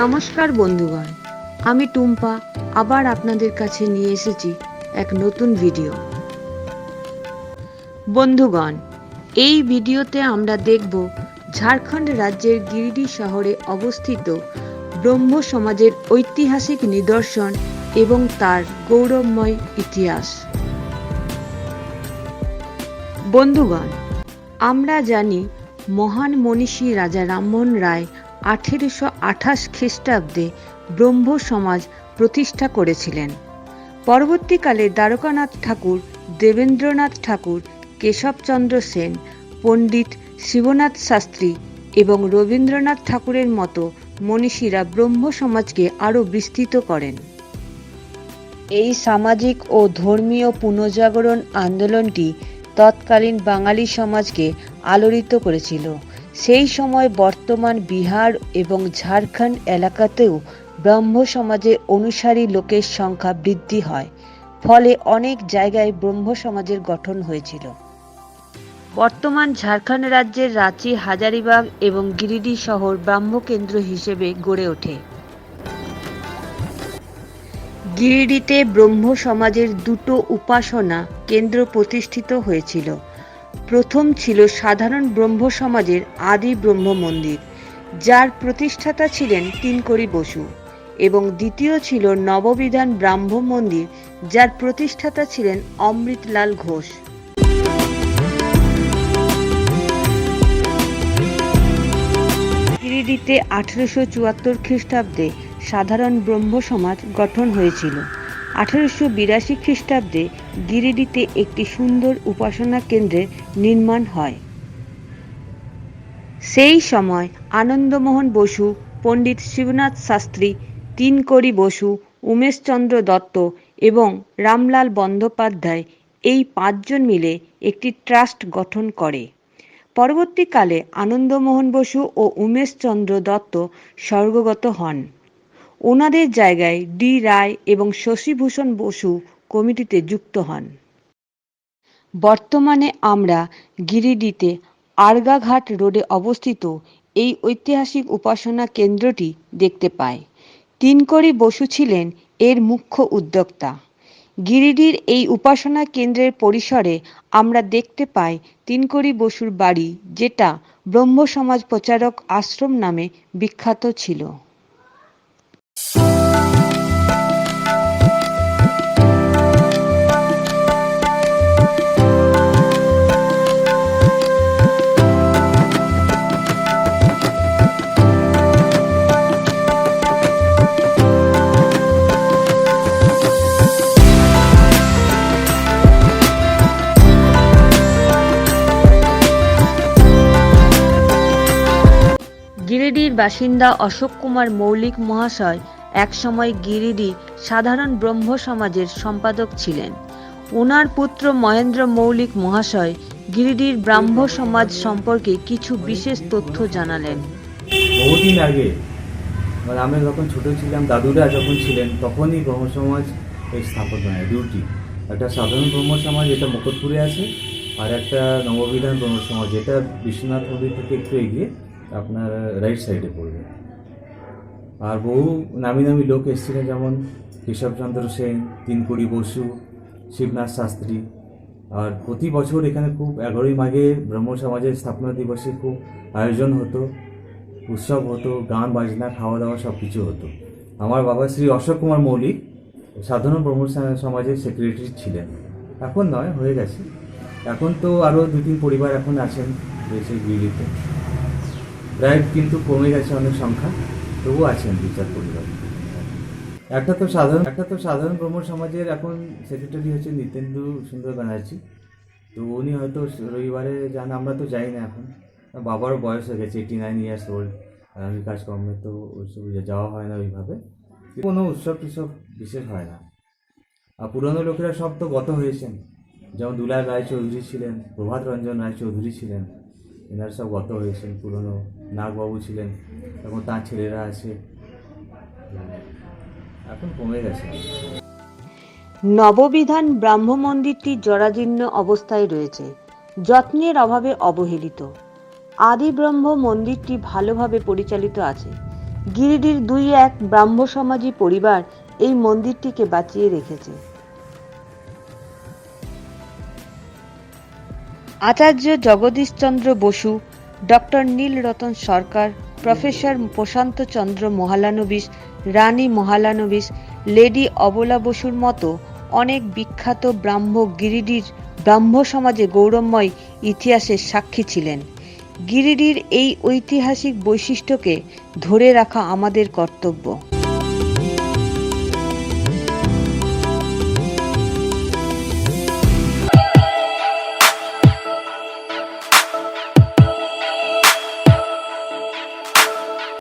নমস্কার বন্ধুগণ, আমি টুম্পা আবার আপনাদের কাছে নিয়ে এসেছি এক নতুন ভিডিও বন্ধুগণ, এই ভিডিওতে আমরা দেখব ঝাড়খণ্ড রাজ্যের গিরিডি শহরে অবস্থিত ব্রহ্ম সমাজের ঐতিহাসিক নিদর্শন এবং তার গৌরবময় ইতিহাস। বন্ধুগণ, আমরা জানি মহান মনীষী রাজা রামমোহন রায় আঠেরোশো আঠাশ খ্রিস্টাব্দে ব্রহ্ম সমাজ প্রতিষ্ঠা করেছিলেন। পরবর্তীকালে দ্বারকানাথ ঠাকুর, দেবেন্দ্রনাথ ঠাকুর, কেশবচন্দ্র সেন, পণ্ডিত শিবনাথ শাস্ত্রী এবং রবীন্দ্রনাথ ঠাকুরের মতো মনীষীরা ব্রহ্ম সমাজকে আরও বিস্তৃত করেন। এই সামাজিক ও ধর্মীয় পুনর্জাগরণ আন্দোলনটি তৎকালীন বাঙালি সমাজকে আলোড়িত করেছিল। সেই সময় বর্তমান বিহার এবং ঝাড়খণ্ড এলাকাতেও ব্রহ্ম সমাজের অনুসারী লোকের সংখ্যা বৃদ্ধি হয়, ফলে অনেক জায়গায় ব্রহ্ম সমাজের গঠন হয়েছিল। বর্তমান ঝাড়খণ্ড রাজ্যের রাঁচি, হাজারিবাগ এবং গিরিডি শহর ব্রাহ্মকেন্দ্র হিসেবে গড়ে ওঠে। গিরিডিতে ব্রহ্ম সমাজের দুটো উপাসনা কেন্দ্র প্রতিষ্ঠিত হয়েছিল। প্রথম ছিল সাধারণ ব্রহ্ম সমাজের আদি ব্রহ্ম মন্দির, যার প্রতিষ্ঠাতা ছিলেন তিনকড়ি বসু, এবং দ্বিতীয় ছিল নববিধান ব্রাহ্ম মন্দির, যার প্রতিষ্ঠাতা ছিলেন অমৃতলাল ঘোষ। গিরিডিতে আঠেরোশো চুয়াত্তর খ্রিস্টাব্দে সাধারণ ব্রহ্ম সমাজ গঠন হয়েছিল। আঠেরোশো বিরাশি খ্রিস্টাব্দে গিরিডিতে একটি সুন্দর উপাসনা কেন্দ্রের নির্মাণ হয়। সেই সময় আনন্দমোহন বসু, পণ্ডিত শিবনাথ শাস্ত্রী, তিনকড়ি বসু, উমেশচন্দ্র দত্ত এবং রামলাল বন্দ্যোপাধ্যায় এই পাঁচজন মিলে একটি ট্রাস্ট গঠন করে। পরবর্তীকালে আনন্দমোহন বসু ও উমেশচন্দ্র দত্ত স্বর্গগত হন। ওনাদের জায়গায় ডি রায় এবং শশীভূষণ বসু কমিটিতে যুক্ত হন। বর্তমানে আমরা গিরিডিতে আর্গাঘাট রোডে অবস্থিত এই ঐতিহাসিক উপাসনা কেন্দ্রটি দেখতে পাই। তিনকড়ি বসু ছিলেন এর মুখ্য উদ্যোক্তা। গিরিডির এই উপাসনা কেন্দ্রের পরিসরে আমরা দেখতে পাই তিনকড়ি বসুর বাড়ি, যেটা ব্রহ্ম সমাজ প্রচারক আশ্রম নামে বিখ্যাত ছিল। বাসিন্দা অশোক কুমার মৌলিক মহাশয়, একসময় গিরিডি সাধারণ ব্রহ্ম সমাজের সম্পাদক ছিলেন। ওনার পুত্র মহেন্দ্র মৌলিক মহাশয় গিরিডির ব্রাহ্ম সমাজ সম্পর্কে কিছু বিশেষ তথ্য জানালেন। বহুদিন আগে মানে আমি যখন ছোট ছিলাম, দাদুরা যখন ছিলেন, তখনই ব্রহ্ম সমাজ এই স্থাপন হয় ডিউটি একটা সাধারণ ব্রহ্ম সমাজ, যেটা মুকুটপুরে আছে, আর একটা নববিধান ব্রহ্ম সমাজ, যেটা বিশ্বনাথ মন্দির থেকে একটু এগিয়ে আপনার রাইট সাইডে পড়বে। আর বহু নামি নামি লোক এসেছিলেন যেমন কেশবচন্দ্র সেন, তিনকুড়ি বসু, শিবনাথ শাস্ত্রী। আর প্রতি বছর এখানে খুব এগারোই মাঘে ব্রহ্ম সমাজের স্থাপনা দিবসে খুব আয়োজন হতো, উৎসব হতো, গান, বাজনা খাওয়া দাওয়া সব কিছু হতো। আমার বাবা শ্রী অশোক কুমার মৌলিক সাধারণ ব্রহ্ম সমাজের সেক্রেটারি ছিলেন। এখন নয়, হয়ে গেছে। এখন তো আরও দু তিন পরিবার এখন আছেন রয়েছে দিল্লিতে প্রায় কিন্তু কমে গেছে অনেক সংখ্যা, তবু আছেন দু চার পরিবার। একটা তো সাধারণ, একটা তো সাধারণ ব্রহ্ম সমাজের এখন সেক্রেটারি হচ্ছে নিতেন্দু সুন্দর ব্যানার্জি। তো উনি হয়তো রবিবারে যান, আমরা তো যাই না এখন। বাবারও বয়স হয়ে গেছে এইটি নাইন ইয়ার্স ওল্ড কাজকর্মে তো ওইসব যাওয়া হয় না ওইভাবে। কোনো উৎসব টুৎসব বিশেষ হয় না। আর পুরনো লোকেরা সব তো গত হয়েছেন। যেমন দুলাল রায়চৌধুরী ছিলেন, প্রভাত রঞ্জন রায়চৌধুরী ছিলেন। এনারা সব গত হয়েছেন পুরনো নাগবাবু ছিলেন এখন তার ছেলেরা আছে। এখন কমে গেছে। নববিধান ব্রাহ্ম মন্দিরটি জরাজীর্ণ অবস্থায় রয়েছে, যত্নের অভাবে অবহেলিত। আদি ব্রহ্ম মন্দিরটি ভালোভাবে পরিচালিত আছে। গিরিডির দুই এক ব্রাহ্ম সমাজী পরিবার এই মন্দিরটিকে বাঁচিয়ে রেখেছে। Acharya Jagadishchandra Basu, doctor Nilratan Sarkar, professor Prasanta Chandra Mahalanobis, Rani Mahalanobis, lady Abala বসুর মতো অনেক বিখ্যাত ব্রাহ্ম গিরিডির ব্রাহ্ম সমাজে গৌরবময় ইতিহাসের সাক্ষী ছিলেন। গিরিডির এই ঐতিহাসিক বৈশিষ্ট্যকে ধরে রাখা আমাদের কর্তব্য।